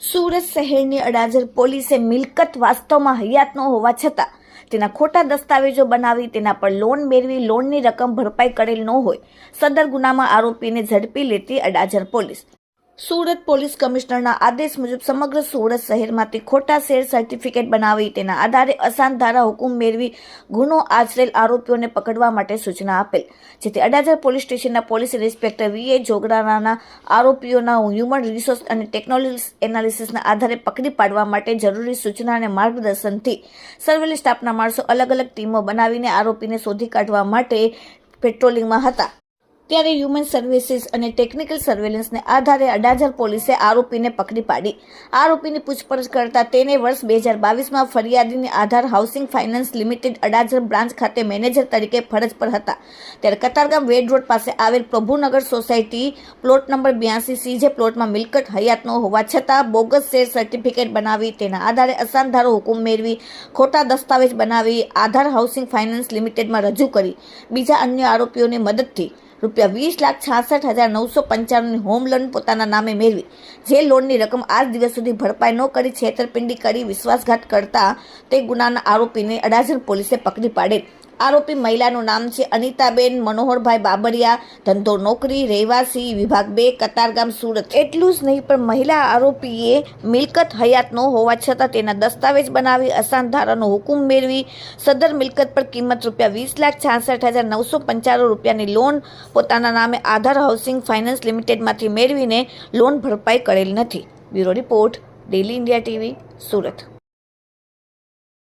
સુરત શહેરની અડાજર પોલીસે મિલકત વાસ્તવમાં હયાત ન હોવા છતાં તેના ખોટા દસ્તાવેજો બનાવી તેના પર લોન મેળવી લોનની રકમ ભરપાઈ કરેલ ન હોય, સદર ગુનામાં આરોપીને ઝડપી લેતી અડાજર પોલીસ. સુરત પોલીસ કમિશનરના આદેશ મુજબ સમગ્ર સુરત શહેરમાંથી ખોટા શેર સર્ટિફિકેટ બનાવી તેના આધારે અસાન ધારા હુકુમ મેળવી ગુનો આચરેલ આરોપીઓને પકડવા માટે સૂચના આપેલ. જેથી અડાજર પોલીસ સ્ટેશનના પોલીસ ઇન્સ્પેક્ટર વીએ જોગડાના આરોપીઓના હ્યુમન રિસોર્સ અને ટેકનોલોજી એનાલિસિસના આધારે પકડી પાડવા માટે જરૂરી સૂચના અને માર્ગદર્શનથી સર્વેલ સ્ટાફના માણસો અલગ અલગ ટીમો બનાવીને આરોપીને શોધી કાઢવા માટે પેટ્રોલિંગમાં હતા. ત્યારે હ્યુમન સર્વિસીસ અને ટેકનિકલ સર્વેલન્સને આધારે અડાજર પોલીસે આરોપીને પકડી પાડી. આરોપીની પૂછપરછ કરતા તેને વર્ષ બે હજાર બાવીસમાં ફરિયાદીની Aadhaar housing finance limited Adajan branch ખાતે મેનેજર તરીકે ફરજ પર હતા. ત્યારે કતારગામ વેડ રોડ પાસે આવેલ પ્રભુનગર સોસાયટી પ્લોટ નંબર બ્યાસી સી જે પ્લોટમાં મિલકત હયાતનો હોવા છતાં બોગસ શેર સર્ટિફિકેટ બનાવી તેના આધારે અસાનધારો હુકુમ મેળવી, ખોટા દસ્તાવેજ બનાવી, આધાર હાઉસિંગ ફાઇનાન્સ લિમિટેડમાં રજૂ કરી. બીજા અન્ય આરોપીઓની મદદથી રૂપિયા વીસ લાખ છાસઠ હજાર નવસો પંચાણુંની હોમ લોન પોતાના નામે મેળવી. જે લોનની રકમ આજ દિવસ સુધી ભરપાઈ ન કરી છેતરપિંડી કરી વિશ્વાસઘાત કરતા તે ગુનાના આરોપીને અડાજણ પોલીસે પકડી પાડેલ આરોપી મહિલાનું નામ છે અનિતાબેન મનોહરભાઈ બાબરિયા, ધંધો નોકરી, રહેવાસી, વિભાગ બે કતારગામ સુરત. એટલું જ નહીં, પણ મહિલા આરોપીએ મિલકત હયાત ન હોવા છતાં તેના દસ્તાવેજ બનાવી અસાન ધારાનો હુકુમ મેળવી. સદર મિલકત પર કિંમત રૂપિયા વીસ લાખ છાસઠ હજાર નવસો પંચાણું રૂપિયાની લોન પોતાના નામે આધાર હાઉસિંગ ફાઇનાન્સ લિમિટેડમાંથી મેળવીને લોન ભરપાઈ કરેલ નથી. Bureau report daily India TV, Surat.